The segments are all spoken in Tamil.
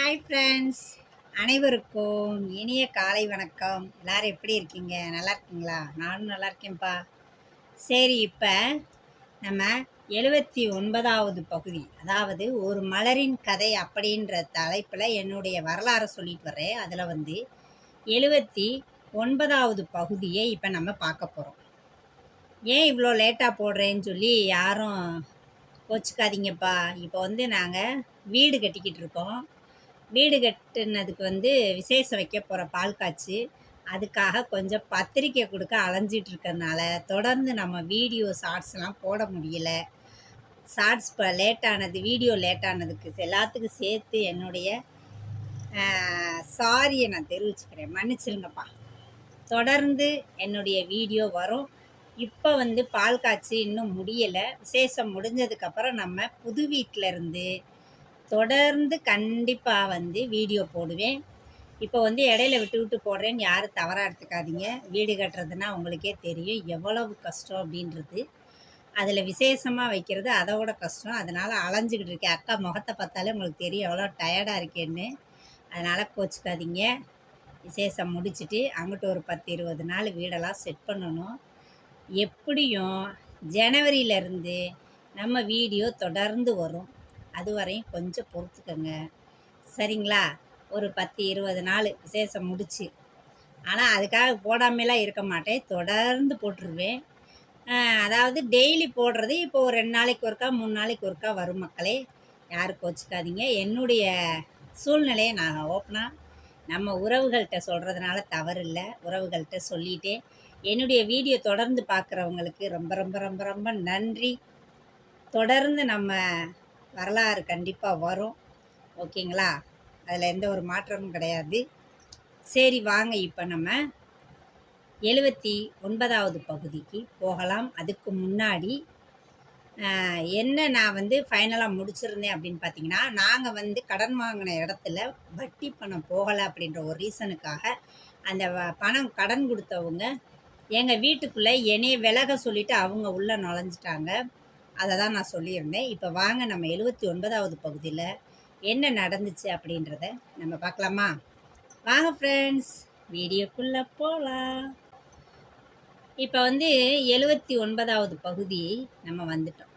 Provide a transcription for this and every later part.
ஹாய் ஃப்ரெண்ட்ஸ் அனைவருக்கும் இனிய காலை வணக்கம். எல்லாரும் எப்படி இருக்கீங்க? நல்லா இருக்கீங்களா? நானும் நல்லா இருக்கேன்ப்பா. சரி இப்போ நம்ம எழுபத்தி ஒன்பதாவது பகுதி. அதாவது ஒரு மலரின் கதை அப்படின்ற தலைப்பில் என்னுடைய வரலாறை சொல்லிட்டு வரேன் அதில் வந்து எழுபத்தி ஒன்பதாவது பகுதியை இப்போ நம்ம பார்க்க போகிறோம் ஏன் இவ்வளோ லேட்டாக போடுறேன்னு சொல்லி யாரும் கோச்சிக்காதீங்கப்பா. இப்போ வந்து நாங்கள் வீடு கட்டிக்கிட்டு இருக்கோம். வீடு கட்டினதுக்கு வந்து விசேஷம் வைக்க போகிற பால் காய்ச்சி அதுக்காக கொஞ்சம் பத்திரிக்கை கொடுக்க அலைஞ்சிட்டு இருக்கிறதுனால தொடர்ந்து நம்ம வீடியோ ஷார்ட்ஸ்லாம் போட முடியல. ஷார்ட்ஸ் இப்போ லேட்டானது வீடியோ லேட்டானதுக்கு எல்லாத்துக்கும் சேர்த்து என்னுடைய சாரியை நான் தெரிவிச்சுக்கிறேன். மன்னிச்சிருங்கப்பா. தொடர்ந்து என்னுடைய வீடியோ வரும். இப்போ வந்து பால் காய்ச்சி இன்னும் முடியலை. விசேஷம் முடிஞ்சதுக்கப்புறம் நம்ம புது வீட்டில் இருந்து தொடர்ந்து கண்டிப்பாக வந்து வீடியோ போடுவேன். இப்போ வந்து இடையில விட்டு விட்டு போடுறேன்னு யாரும் தவறாக எடுத்துக்காதீங்க. வீடு கட்டுறதுன்னா உங்களுக்கே தெரியும் எவ்வளவு கஷ்டம் அப்படின்றது. அதில் விசேஷமாக வைக்கிறது அதோட கஷ்டம். அதனால் அலைஞ்சிக்கிட்டு இருக்கேன். அக்கா முகத்தை பார்த்தாலே உங்களுக்கு தெரியும் எவ்வளோ டயர்டாக இருக்கேன்னு. அதனால் கோச்சிக்காதீங்க. விசேஷம் முடிச்சுட்டு அங்கிட்டு ஒரு பத்து இருபது நாள் வீடெல்லாம் செட் பண்ணணும். எப்படியும் ஜனவரியிலேருந்து நம்ம வீடியோ தொடர்ந்து வரும். அது வரையும் கொஞ்சம் பொறுத்துக்கங்க. சரிங்களா? ஒரு பத்து இருபது நாள் விசேஷம் முடிச்சு. ஆனால் அதுக்காக போடாமலாம் இருக்க மாட்டேன். தொடர்ந்து போட்டுருவேன். அதாவது டெய்லி போடுறது இப்போ ஒரு ரெண்டு நாளைக்கு ஒருக்கா மூணு நாளைக்கு ஒருக்கா வரும் மக்களே. யாரும் கோச்சிக்காதீங்க. என்னுடைய சூழ்நிலையை நான் ஓப்பனாக நம்ம உறவுகள்கிட்ட சொல்கிறதுனால தவறு இல்லை உறவுகள்கிட்ட சொல்லிகிட்டே என்னுடைய வீடியோ தொடர்ந்து பார்க்குறவங்களுக்கு ரொம்ப ரொம்ப ரொம்ப ரொம்ப நன்றி. தொடர்ந்து நம்ம வரலாறு கண்டிப்பாக வரும். ஓகேங்களா? அதில் எந்த ஒரு மாற்றமும் கிடையாது. சரி வாங்க இப்போ நம்ம எழுபத்தி ஒன்பதாவது பகுதிக்கு போகலாம். அதுக்கு முன்னாடி என்ன நான் வந்து ஃபைனலாக முடிச்சிருந்தேன் அப்படின்னு பார்த்தீங்கன்னா நாங்கள் வந்து கடன் வாங்கின இடத்துல வட்டி பணம் போகலை அப்படின்ற ஒரு ரீசனுக்காக அந்த வ- பணம் கடன் கொடுத்தவங்க எங்கள் வீட்டுக்குள்ளே என்னைய விலக சொல்லிட்டு அவங்க உள்ளே நுழைஞ்சிட்டாங்க. அதை தான் நான் சொல்லியிருந்தேன். இப்போ வாங்க நம்ம எழுபத்தி ஒன்பதாவது பகுதியில் என்ன நடந்துச்சு அப்படின்றத நம்ம பார்க்கலாமா? வாங்க ஃப்ரெண்ட்ஸ் வீடியோக்குள்ளே போகலாம் இப்போ வந்து எழுபத்தி ஒன்பதாவது பகுதி நம்ம வந்துட்டோம்.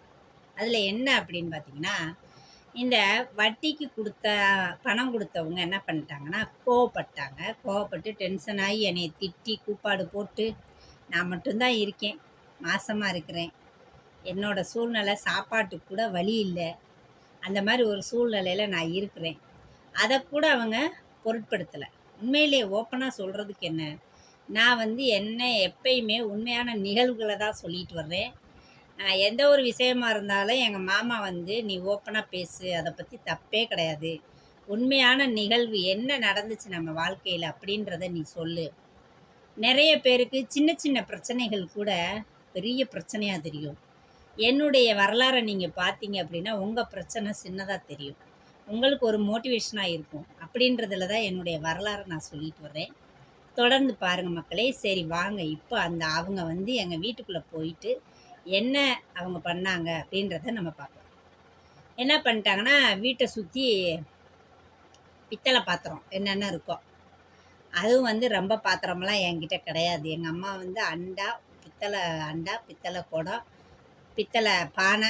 அதில் என்ன அப்படின்னு பார்த்தீங்கன்னா இந்த வட்டிக்கு கொடுத்த பணம் கொடுத்தவங்க என்ன பண்ணிட்டாங்கன்னா கோவப்பட்டாங்க. கோவப்பட்டு டென்ஷன் ஆகி என்னை திட்டி கூப்பாடு போட்டு நான் மட்டும்தான் இருக்கேன். மாசமாக இருக்கிறேன். என்னோட சூழ்நிலை சாப்பாட்டுக்கு கூட வழி இல்லை. அந்த மாதிரி ஒரு சூழ்நிலையில் நான் இருக்கிறேன். அதை கூட அவங்க பொருட்படுத்தலை. உண்மையிலேயே ஓப்பனாக சொல்கிறதுக்கு என்ன? நான் வந்து என்ன எப்பயுமே உண்மையான நிகழ்வுகளை தான் சொல்லிட்டு வர்றேன். எந்த ஒரு விஷயமா இருந்தாலும் எங்கள் மாமா வந்து நீ ஓப்பனாக பேசு அதை பற்றி தப்பே கிடையாது. உண்மையான நிகழ்வு என்ன நடந்துச்சு நம்ம வாழ்க்கையில்? அப்படின்றத நீ சொல்லு. நிறைய பேருக்கு சின்ன சின்ன பிரச்சனைகள் கூட பெரிய பிரச்சனையாக தெரியும். என்னுடைய வரலாறை நீங்கள் பார்த்தீங்க அப்படின்னா உங்கள் பிரச்சனை சின்னதாக தெரியும். உங்களுக்கு ஒரு மோட்டிவேஷனாக இருக்கும். அப்படின்றதுல தான் என்னுடைய வரலாறை நான் சொல்லிட்டு வர்றேன். தொடர்ந்து பாருங்கள் மக்களே. சரி வாங்க. இப்போ அந்த அவங்க வந்து எங்கள் வீட்டுக்குள்ளே போயிட்டு என்ன அவங்க பண்ணாங்க அப்படின்றத நம்ம பார்க்கலாம். என்ன பண்ணிட்டாங்கன்னா வீட்டை சுற்றி பித்தளை பாத்திரம் என்னென்ன இருக்கோ அதுவும் வந்து ரொம்ப பாத்திரமெல்லாம் என்கிட்ட கிடையாது. எங்கள் அம்மா வந்து அண்டா பித்தளை அண்டா பித்தளை குடம் பித்தளை பானை.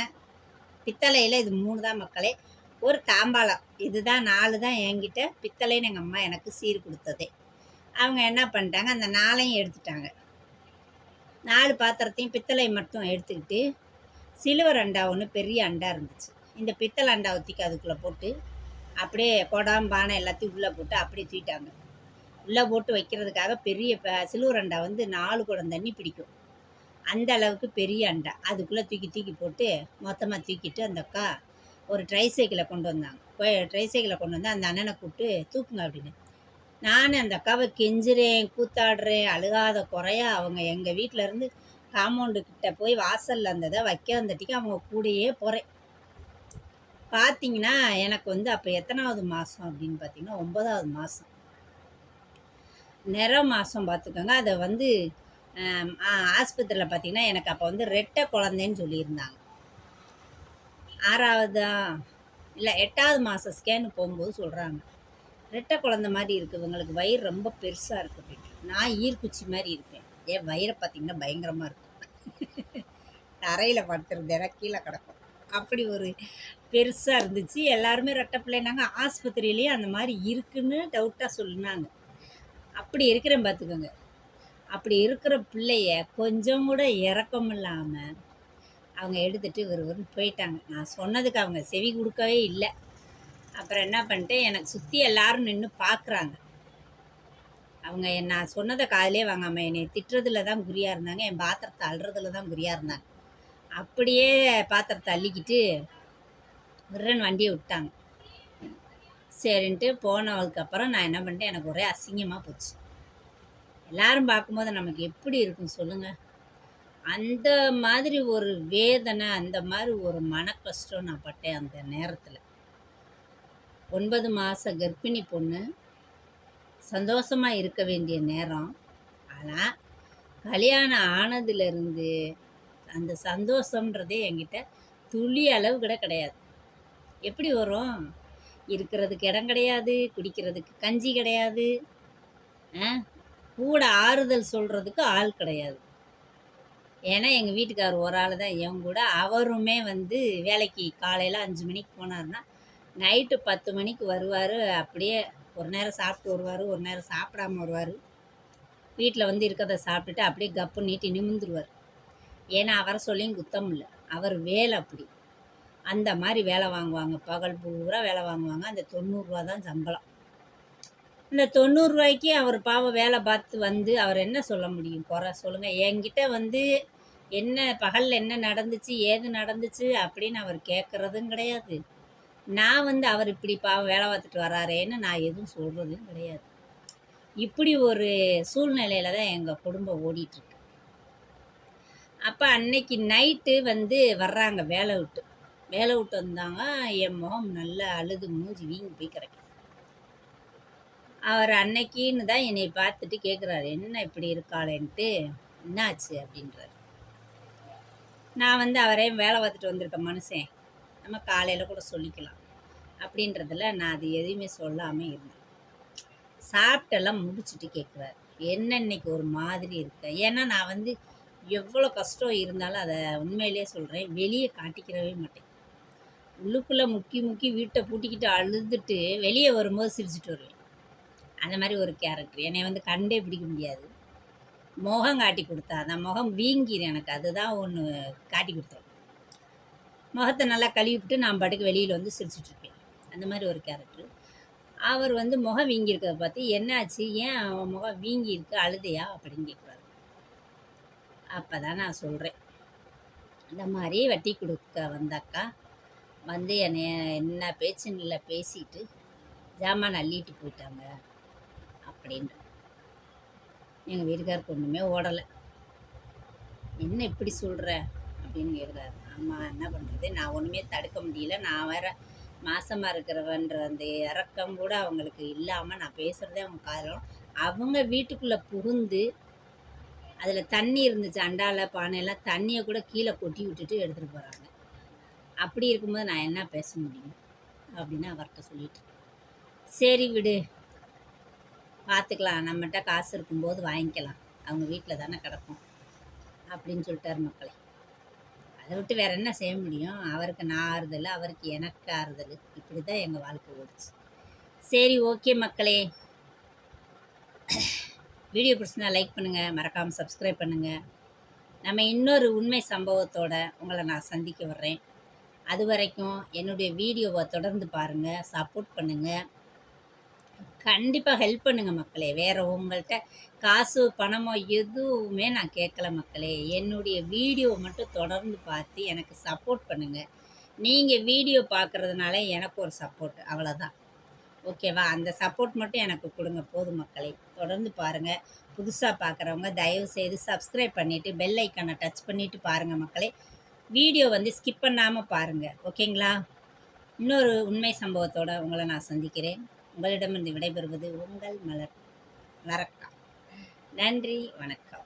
பித்தளையில் இது மூணு தான் மக்களே. ஒரு தாம்பாளம். இதுதான் நாலு தான் என்கிட்ட. பித்தளைன்னு எங்கள் அம்மா எனக்கு சீர் கொடுத்ததே. அவங்க என்ன பண்ணிட்டாங்க அந்த நாளையும் எடுத்துட்டாங்க. நாலு பாத்திரத்தையும் பித்தளை மட்டும் எடுத்துக்கிட்டு சிலுவர் அண்டா ஒன்று பெரிய அண்டா இருந்துச்சு. இந்த பித்தளை அண்டா ஊற்றிக்கு அதுக்குள்ளே போட்டு அப்படியே குடம் பானை எல்லாத்தையும் உள்ளே போட்டு அப்படியே தூக்கிட்டாங்க. உள்ளே போட்டு வைக்கிறதுக்காக பெரிய ப- அண்டா வந்து நாலு குடம் தண்ணி பிடிக்கும். அந்த அளவுக்கு பெரிய அண்டை. அதுக்குள்ளே தூக்கி தூக்கி போட்டு மொத்தமாக தூக்கிட்டு அந்த அக்கா ஒரு ட்ரை சைக்கிளை கொண்டு வந்தாங்க. போய் ட்ரை சைக்கிளை கொண்டு வந்து அந்த அண்ணனை கூப்பிட்டு தூக்குங்க அப்படின்னு. நான் அந்த அக்காவை கெஞ்சுறேன் கூத்தாடுறேன் அழுகாத குறையா அவங்க எங்கள் வீட்டில் இருந்து காம்பவுண்டு கிட்ட போய் வாசலில் இருந்ததை வைக்க வந்துட்டிக்கு அவங்க கூடயே போகிறேன் பார்த்தீங்கன்னா எனக்கு வந்து அப்போ எத்தனாவது மாதம் அப்படின்னு பார்த்தீங்கன்னா ஒன்பதாவது மாதம் நிற மாதம் பார்த்துக்கோங்க அதை வந்து ஆஸ்பத்திரியில் பார்த்தீங்கன்னா எனக்கு அப்போ வந்து ரெட்டை குழந்தைன்னு சொல்லியிருந்தாங்க. ஆறாவதா? இல்லை எட்டாவது மாதம் ஸ்கேனு போகும்போது சொல்கிறாங்க ரெட்டை குழந்த மாதிரி இருக்குது இவங்களுக்கு வயிறு ரொம்ப பெருசாக இருக்குது அப்படின்ட்டு நான் ஈர்க்குச்சி மாதிரி இருப்பேன். என் வயிறை பார்த்திங்கன்னா பயங்கரமாக இருக்கும் தரையில் படுத்துருந்தேன்னா கீழே கிடக்கும். அப்படி ஒரு பெருசாக இருந்துச்சு. எல்லாருமே ரெட்டை பிள்ளைனாங்க. ஆஸ்பத்திரியிலேயே அந்த மாதிரி இருக்குன்னு டவுட்டாக சொன்னாங்க அப்படி இருக்கிறேன் பார்த்துக்கோங்க. அப்படி இருக்கிற பிள்ளைய கொஞ்சம் கூட இறக்கம் இல்லாமல் அவங்க எடுத்துகிட்டு விறுவிறுன்னு போயிட்டாங்க. நான் சொன்னதுக்கு அவங்க செவி கொடுக்கவே இல்லை. அப்புறம் என்ன பண்ணிட்டேன் எனக்கு சுற்றி எல்லாரும் நின்று பார்க்குறாங்க அவங்க நான் சொன்னதை காதலே வாங்காமல் என்னை திட்டுறதுல தான் குறியாக இருந்தாங்க என் பாத்திரத்தை அள்ளுறதுல தான் குறியாக இருந்தாங்க. அப்படியே பாத்திரத்தை அள்ளிக்கிட்டு விரன் வண்டியை விட்டாங்க. சரின்ட்டு போனதுக்கு அப்புறம் நான் என்ன பண்ணிட்டேன் எனக்கு ஒரே அசிங்கமாக போச்சு. எல்லாரும் பார்க்கும்போது நமக்கு எப்படி இருக்கும் சொல்லுங்கள் அந்த மாதிரி ஒரு வேதனை அந்த மாதிரி ஒரு மன கஷ்டம் நான் பட்டேன் அந்த நேரத்தில். ஒன்பது மாத கர்ப்பிணி பொண்ணு சந்தோஷமாக இருக்க வேண்டிய நேரம். ஆனால் கல்யாணம் ஆனதுலேருந்து அந்த சந்தோஷன்றதே என்கிட்ட துளி அளவு கூட கிடையாது. எப்படி வரும்? இருக்கிறதுக்கு இடம் கிடையாது குடிக்கிறதுக்கு கஞ்சி கிடையாது. ஆ? கூட ஆறுதல் சொல்கிறதுக்கு ஆள் கிடையாது. ஏன்னா எங்கள் வீட்டுக்கார் ஒரு ஆள் தான் என் கூட. அவருமே வந்து வேலைக்கு காலையில் அஞ்சு மணிக்கு போனார்னா நைட்டு பத்து மணிக்கு வருவார். அப்படியே ஒரு நேரம் சாப்பிட்டு வருவார் ஒரு நேரம் சாப்பிடாம வருவார். வீட்டில் வந்து இருக்கிறத சாப்பிட்டுட்டு அப்படியே கப்பு நீட்டி நிமிந்துருவார் ஏன்னா அவரை சொல்லியும் குத்தம் இல்லை. அவர் வேலை அப்படி. அந்த மாதிரி வேலை வாங்குவாங்க. பகல் பூரா வேலை வாங்குவாங்க. அந்த தொண்ணூறுரூவா தான் சம்பளம். இந்த தொண்ணூறுரூவாய்க்கு அவர் பாவம் வேலை பார்த்து வந்து அவர் என்ன சொல்ல முடியும்? குறை சொல்லுங்கள் என்கிட்ட வந்து என்ன பகலில் என்ன நடந்துச்சு ஏது நடந்துச்சு அப்படின்னு அவர் கேட்குறதும் கிடையாது. நான் வந்து அவர் இப்படி பாவம் வேலை பார்த்துட்டு வராரேன்னு நான் எதுவும் சொல்கிறதும் கிடையாது. இப்படி ஒரு சூழ்நிலையில தான் எங்கள் குடும்பம் ஓடிட்டுருக்கு. அப்போ அன்னைக்கு நைட்டு வந்து வர்றாங்க வேலை விட்டு. வேலை விட்டு வந்தாங்க என் முகம் நல்லா அழுது மூஞ்சி வீங்கி போய் கிடக்கு. அவர் அன்னைக்கின்னு தான் என்னை பார்த்துட்டு கேட்குறாரு என்ன இப்படி இருக்காளேன்ட்டு? என்னாச்சு? அப்படின்றாரு. நான் வந்து அவரே வேலை பார்த்துட்டு வந்திருக்க மனுஷன். நம்ம காலையில் கூட சொல்லிக்கலாம். அப்படின்றதுல நான் அது எதையுமே சொல்லாமல் இருந்தேன். சாப்பிட்டெல்லாம் முடிச்சுட்டு கேட்குறாரு என்ன இன்னைக்கு ஒரு மாதிரி இருக்கு? ஏன்னா நான் வந்து எவ்வளோ கஷ்டம் இருந்தாலும் அதை உண்மையிலேயே சொல்கிறேன் வெளியே காட்டிக்கிறவே மாட்டேன். உள்ளுக்குள்ளே முக்கி முக்கி வீட்டை பூட்டிக்கிட்டு அழுதுட்டு வெளியே வரும்போது சிரிச்சிட்டு வருவேன். அந்த மாதிரி ஒரு கேரக்டர் என்னை வந்து கண்டே பிடிக்க முடியாது. முகம் காட்டி கொடுத்தா அந்த முகம் வீங்கிரு எனக்கு. அதுதான் ஒன்று காட்டி கொடுத்தோம் முகத்தை நல்லா கழுவிட்டு நான் பாட்டுக்கு வெளியில் வந்து சிரிச்சிட்ருப்பேன் அந்த மாதிரி ஒரு கேரக்டர் அவர் வந்து முகம் வீங்கியிருக்கிறத பார்த்து என்னாச்சு? ஏன் அவன் முகம் வீங்கியிருக்கு? அழுதையா? அப்படின்னு கேட்குறாரு. அப்போ தான் நான் சொல்கிறேன் இந்த மாதிரி வட்டி கொடுக்க வந்தாக்கா வந்து என்னை என்ன பேச்சுன்னு பேசிட்டு ஜாமான் அள்ளிட்டு போயிட்டாங்க. அப்படின்ற எங்கள் வீட்டுக்காருக்கு ஒன்றுமே ஓடலை. என்ன இப்படி சொல்கிற அப்படின்னு கேட்குறாரு ஆமாம் என்ன பண்ணுறது நான் ஒன்றுமே தடுக்க முடியல. நான் வேற மாசமாக இருக்கிறவன்ற அந்த இறக்கம் கூட அவங்களுக்கு இல்லாமல் நான் பேசுகிறதே அவங்க காதலும் அவங்க வீட்டுக்குள்ளே புகுந்து அதில் தண்ணி இருந்துச்சு அண்டால பானையெல்லாம் தண்ணியை கூட கீழே கொட்டி விட்டுட்டு எடுத்துகிட்டு போகிறாங்க அப்படி இருக்கும்போது நான் என்ன பேச முடியும்? அப்படின்னு அவர்கிட்ட சொல்லிட்டு சரி விடு. பார்த்துக்கலாம். நம்மகிட்ட காசு இருக்கும்போது வாங்கிக்கலாம். அவங்க வீட்டில் தானே கிடக்கும். அப்படின்னு சொல்லிட்டார் மக்களை. அதை விட்டு வேற என்ன செய்ய முடியும்? அவருக்கு நான் ஆறுதல் அவருக்கு எனக்கு ஆறுதல். இப்படி தான் எங்கள் வாழ்க்கை ஓடிச்சு. சரி ஓகே மக்களே. வீடியோ பிடிச்சினா லைக் பண்ணுங்கள் மறக்காமல் சப்ஸ்கிரைப் பண்ணுங்கள் நம்ம இன்னொரு உண்மை சம்பவத்தோட உங்களை நான் சந்திக்க வர்றேன். அது வரைக்கும் என்னுடைய வீடியோவை தொடர்ந்து பாருங்கள் சப்போர்ட் பண்ணுங்கள் கண்டிப்பாக ஹெல்ப் பண்ணுங்கள் மக்களே. வேறு உங்கள்கிட்ட காசு பணமோ எதுவுமே நான் கேட்கல மக்களே. என்னுடைய வீடியோ மட்டும் தொடர்ந்து பார்த்து எனக்கு சப்போர்ட் பண்ணுங்கள் நீங்கள் வீடியோ பார்க்குறதுனால எனக்கு ஒரு சப்போர்ட் அவ்வளோதான் ஓகேவா அந்த சப்போர்ட் மட்டும் எனக்கு கொடுங்க. போதும் மக்களே. தொடர்ந்து பாருங்கள் புதுசாக பார்க்குறவங்க தயவு செய்து சப்ஸ்கிரைப் பண்ணிவிட்டு பெல் ஐக்கானை டச் பண்ணிவிட்டு பாருங்கள் மக்களே. வீடியோ வந்து ஸ்கிப் பண்ணாமல் பாருங்கள் ஓகேங்களா இன்னொரு உண்மை சம்பவத்தோட உங்களை நான் சந்திக்கிறேன். உங்களிடமிருந்து விடைபெறுவது உங்கள் மலர். மறக்கா நன்றி. வணக்கம்.